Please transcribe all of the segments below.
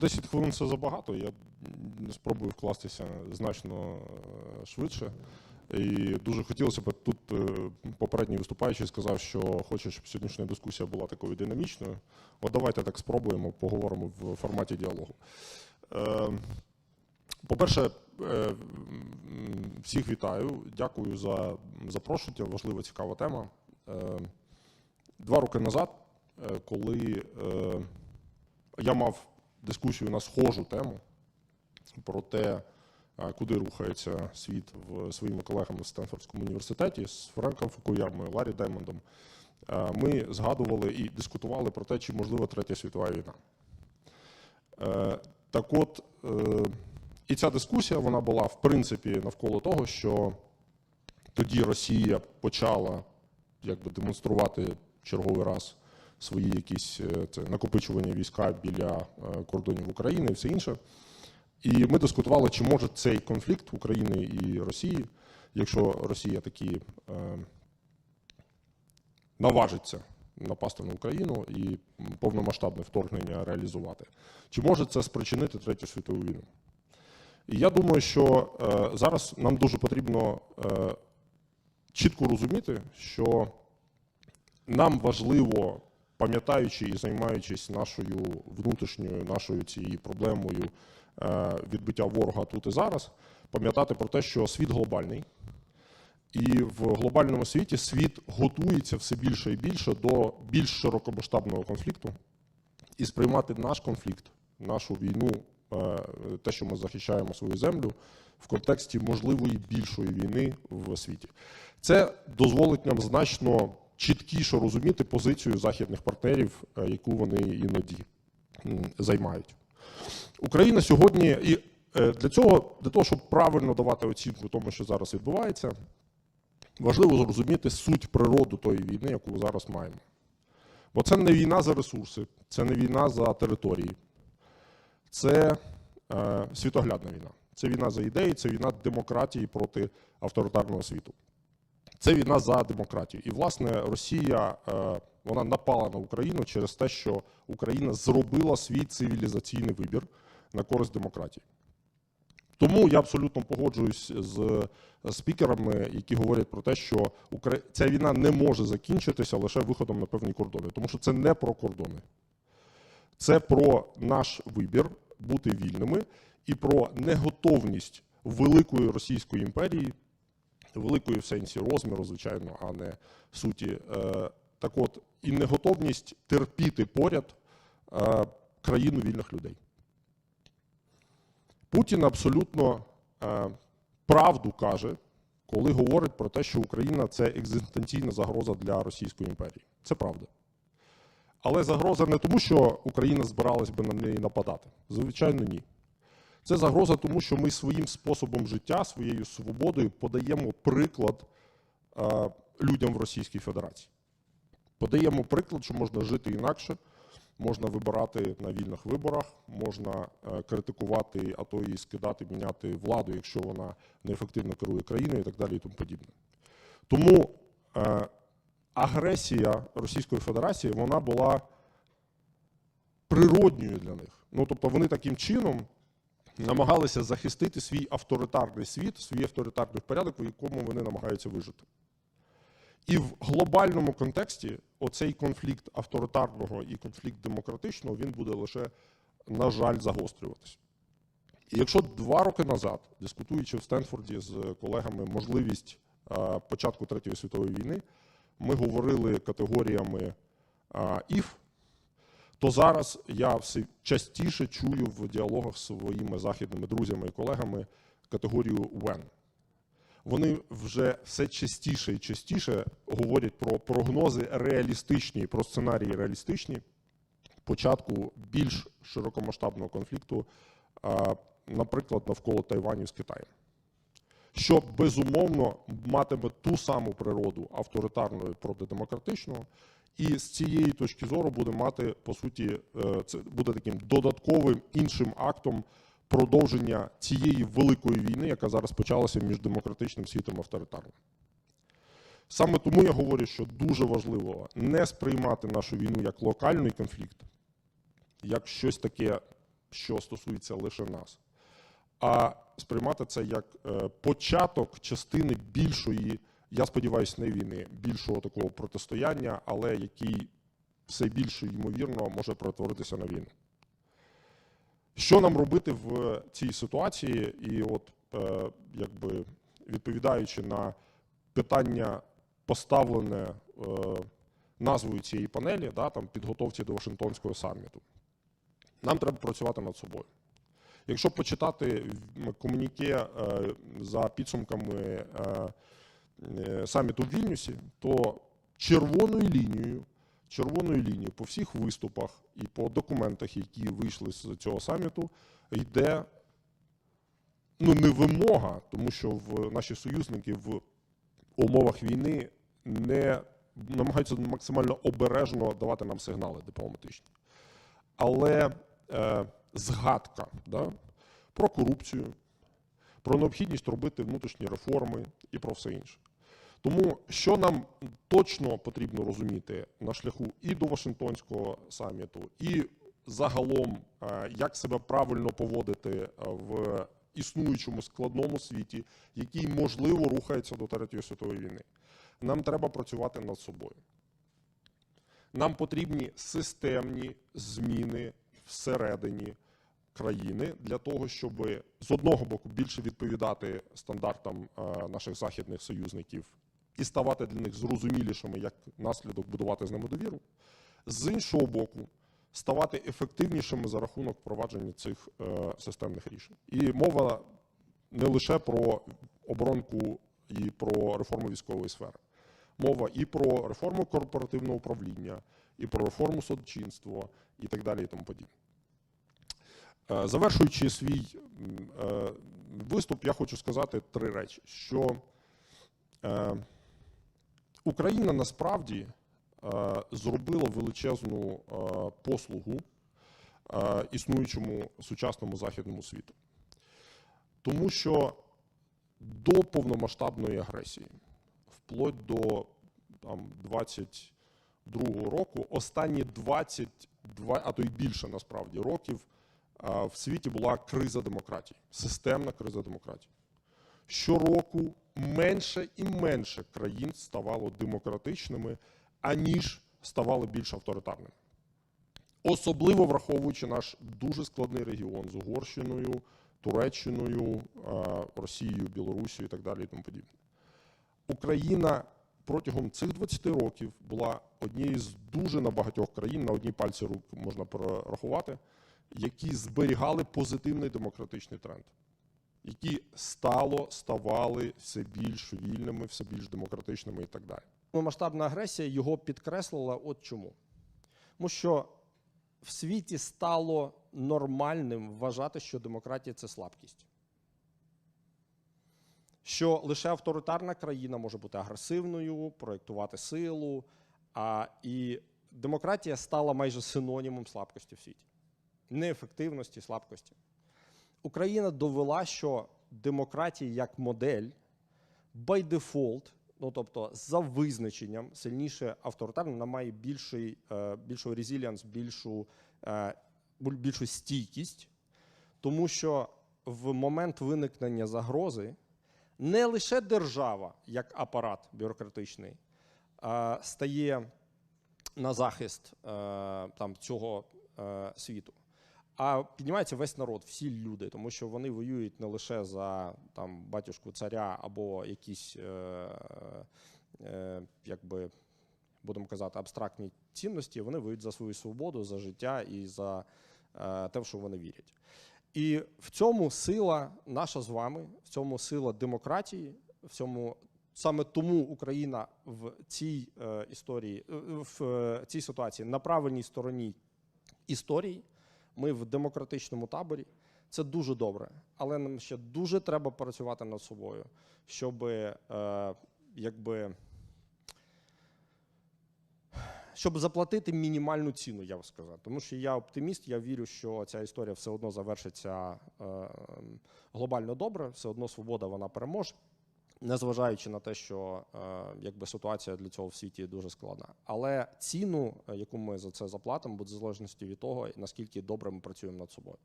10 хвилин це забагато. Я спробую вкластися значно е, швидше. І дуже хотілося б тут е, попередній виступаючий сказав, що хоче, щоб сьогоднішня дискусія була такою динамічною. От давайте так спробуємо, поговоримо в форматі діалогу. Е, По-перше, всіх вітаю. Дякую за запрошення. Важлива, цікава тема. Два роки назад, коли я мав дискусію на схожу тему про те, куди рухається світ в своїми колегами в Стенфордському університеті з Френком Фукуямою, Ларі Демондом. Ми згадували і дискутували про те, чи можлива третя світова війна. Е, Так от, е, і ця дискусія вона була в принципі навколо того, що тоді Росія почала якби демонструвати черговий раз свої якісь е, це накопичування війська біля е, кордонів України і все інше. І ми дискутували, чи може цей конфлікт України і Росії, якщо Росія таки е, наважиться напасти на Україну і повномасштабне вторгнення реалізувати, чи може це спричинити третю світову війну? І я думаю, що е, зараз нам дуже потрібно е, чітко розуміти, що нам важливо, пам'ятаючи і займаючись нашою внутрішньою нашою цією проблемою е, відбиття ворога тут і зараз, пам'ятати про те, що світ глобальний, і в глобальному світі світ готується все більше і більше до більш широкомасштабного конфлікту і сприймати наш конфлікт, нашу війну, е, те, що ми захищаємо свою землю, в контексті можливої більшої війни в світі. Це дозволить нам значно чіткіше розуміти позицію західних партнерів, е, яку вони іноді займають. Україна сьогодні і е, для цього, для того, щоб правильно давати оцінку тому, що зараз відбувається, важливо зрозуміти суть природу тої війни, яку зараз маємо. Бо це не війна за ресурси, це не війна за території, це е, світоглядна війна. Це війна за ідеї, це війна демократії проти авторитарного світу. Це війна за демократію. І, власне, Росія е, вона напала на Україну через те, що Україна зробила свій цивілізаційний вибір на користь демократії. Тому я абсолютно погоджуюсь з спікерами, які говорять про те, що ця війна не може закінчитися лише виходом на певні кордони, тому що це не про кордони. Це про наш вибір бути вільними і про неготовність великої Російської імперії, великої в сенсі розміру, звичайно, а не суті. Е, Так от, і неготовність терпіти поряд е, країну вільних людей. Путін абсолютно е, правду каже, коли говорить про те, що Україна це екзистенційна загроза для Російської імперії. Це правда. Але загроза не тому, що Україна збиралась би на неї нападати. Звичайно, ні. Це загроза тому, що ми своїм способом життя, своєю свободою подаємо приклад е, людям в Російській Федерації. Подаємо приклад, що можна жити інакше, можна вибирати на вільних виборах, можна е, критикувати, а то і скидати, міняти владу, якщо вона неефективно керує країною і так далі і тому подібне. Тому е, агресія Російської Федерації вона була природньою для них. Ну тобто вони таким чином намагалися захистити свій авторитарний світ, свій авторитарний порядок, в якому вони намагаються вижити. І в глобальному контексті оцей конфлікт авторитарного і конфлікт демократичного він буде лише, на жаль, загострюватися. І якщо два роки назад, дискутуючи в Стенфорді з колегами можливість початку Третьої світової війни, ми говорили категоріями if, то зараз я все частіше чую в діалогах з своїми західними друзями і колегами категорію when. Вони вже все частіше і частіше говорять про прогнози реалістичні, про сценарії реалістичні початку більш широкомасштабного конфлікту, наприклад, навколо Тайваню з Китаєм. Що безумовно матиме ту саму природу авторитарної проти демократичного, і з цієї точки зору буде мати по суті, е, це буде таким додатковим іншим актом продовження цієї великої війни, яка зараз почалася між демократичним світом і авторитарним. Саме тому я говорю, що дуже важливо не сприймати нашу війну як локальний конфлікт, як щось таке що стосується лише нас, а сприймати це як е, початок частини більшої, я сподіваюся, не війни, більшого такого протистояння, але який все більше ймовірно може перетворитися на війну. Що нам робити в цій ситуації? І от е, якби відповідаючи на питання, поставлене е, назвою цієї панелі, да, там підготовці до Вашингтонського саміту, нам треба працювати над собою. Якщо почитати комуніке е, за підсумками е, саміту в Вільнюсі, то червоною лінією, червоною лінією по всіх виступах і по документах, які вийшли з цього саміту, йде ну, не вимога, тому що в наші союзники в умовах війни не намагаються максимально обережно давати нам сигнали дипломатичні. Але е, згадка да, про корупцію, про необхідність робити внутрішні реформи і про все інше. Тому що нам точно потрібно розуміти на шляху і до Вашингтонського саміту, і загалом, е, як себе правильно поводити е, в існуючому складному світі, який можливо рухається до Третьої світової війни. Нам треба працювати над собою. Нам потрібні системні зміни всередині країни для того, щоб з одного боку більше відповідати стандартам е, наших західних союзників і ставати для них зрозумілішими, як наслідок будувати з ними довіру. З іншого боку, ставати ефективнішими за рахунок впровадження цих е, системних рішень. І мова не лише про оборонку і про реформу військової сфери. Мова і про реформу корпоративного управління, і про реформу судочинства, і так далі, і тому подібне. Е, Завершуючи свій е, виступ, я хочу сказати три речі: що е, Україна насправді е, зробила величезну е, послугу е, існуючому сучасному західному світу. Тому що до повномасштабної агресії, вплоть до там, 22-го року, останні 22, а то й більше насправді років, в світі була криза демократії, системна криза демократії. Щороку менше і менше країн ставало демократичними, аніж ставали більш авторитарними. Особливо враховуючи наш дуже складний регіон з Угорщиною, Туреччиною, Росією, Білорусією і так далі. І тому подібне. Україна протягом цих 20 років була однією з дуже набагатьох країн, на одній пальці рук можна перерахувати, які зберігали позитивний демократичний тренд, які стало ставали все більш вільними, все більш демократичними і так далі. Масштабна агресія його підкреслила от чому. Тому що в світі стало нормальним вважати, що демократія це слабкість. Що лише авторитарна країна може бути агресивною, проєктувати силу, а і демократія стала майже синонімом слабкості в світі, неефективності, слабкості. Україна довела, що демократія як модель by default, ну тобто за визначенням, сильніше авторитарна, вона має більший, е, більшу резиліанс, більшу, е, більшу стійкість, тому що в момент виникнення загрози не лише держава, як апарат бюрократичний, стає на захист е, там, цього світу. А піднімається весь народ, всі люди, тому що вони воюють не лише за там батюшку царя або якісь, е, е, якби будемо казати, абстрактні цінності. Вони воюють за свою свободу, за життя і за е, те, в що вони вірять. І в цьому сила наша з вами, в цьому сила демократії, в цьому саме тому Україна в цій е, історії, в е, цій ситуації на правильній стороні історії. Ми в демократичному таборі. Це дуже добре, але нам ще дуже треба працювати над собою, щоб е, якби. Щоб заплатити мінімальну ціну, я б сказав. Тому що я оптиміст, я вірю, що ця історія все одно завершиться е, глобально добре, все одно свобода вона переможе. Незважаючи на те, що е, якби ситуація для цього в світі дуже складна. Але ціну, е, яку ми за це заплатимо, буде в залежності від того, наскільки добре ми працюємо над собою.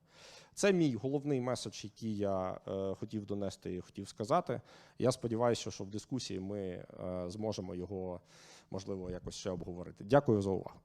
Це мій головний меседж, який я е, хотів донести і хотів сказати. Я сподіваюся, що в дискусії ми зможемо його можливо якось ще обговорити. Дякую за увагу.